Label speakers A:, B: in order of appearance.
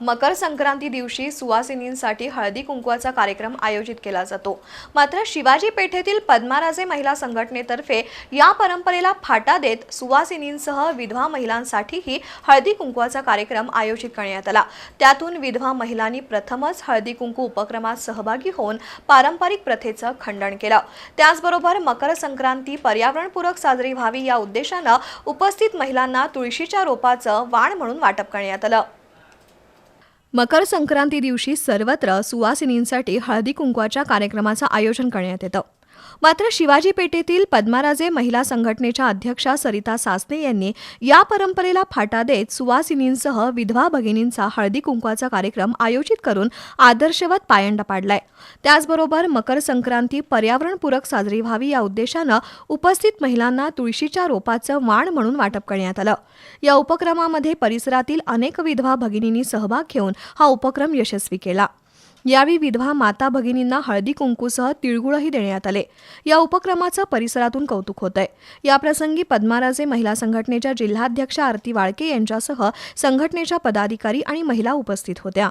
A: मकर संक्रांती दिवशी सुवासिनींसाठी हळदी कुंकवाचा कार्यक्रम आयोजित केला जातो. मात्र शिवाजी पेठेतील पद्माराजे महिला संघटनेतर्फे या परंपरेला फाटा देत सुवासिनींसह विधवा महिलांसाठीही हळदी कुंकवाचा कार्यक्रम आयोजित करण्यात आला. त्यातून विधवा महिलांनी प्रथमच हळदी कुंकू उपक्रमात सहभागी होऊन पारंपरिक प्रथेचं खंडन केलं. त्याचबरोबर मकर संक्रांती पर्यावरणपूरक साजरी व्हावी या उद्देशानं उपस्थित महिलांना तुळशीच्या रोपाचं वाण म्हणून वाटप करण्यात आलं. मकर संक्रांती दिवशी सर्वत्र सुवासिनींसाठी हळदी कुंकवाच्या कार्यक्रमाचं आयोजन करण्यात येतं. मात्र शिवाजी पेठेतील पद्माराजे महिला संघटनेच्या अध्यक्षा सरिता सासने यांनी या परंपरेला फाटा देत सुवासिनींसह विधवा भगिनींचा हळदी कुंकवाचा कार्यक्रम आयोजित करून आदर्शवत पायंडा पाडलाय. त्याचबरोबर मकर संक्रांती पर्यावरणपूरक साजरी व्हावी या उद्देशानं उपस्थित महिलांना तुळशीच्या रोपाचं वाण म्हणून वाटप करण्यात आलं. या उपक्रमामध्ये परिसरातील अनेक विधवा भगिनींनी सहभाग घेऊन हा उपक्रम यशस्वी केला. यावेळी विधवा माता भगिनींना हळदी कुंकूसह तिळगुळही देण्यात आले. या उपक्रमाचं परिसरातून कौतुक होतंय. याप्रसंगी पद्माराजे महिला संघटनेच्या जिल्हाध्यक्षा आरती वाळके यांच्यासह संघटनेच्या पदाधिकारी आणि महिला उपस्थित होत्या.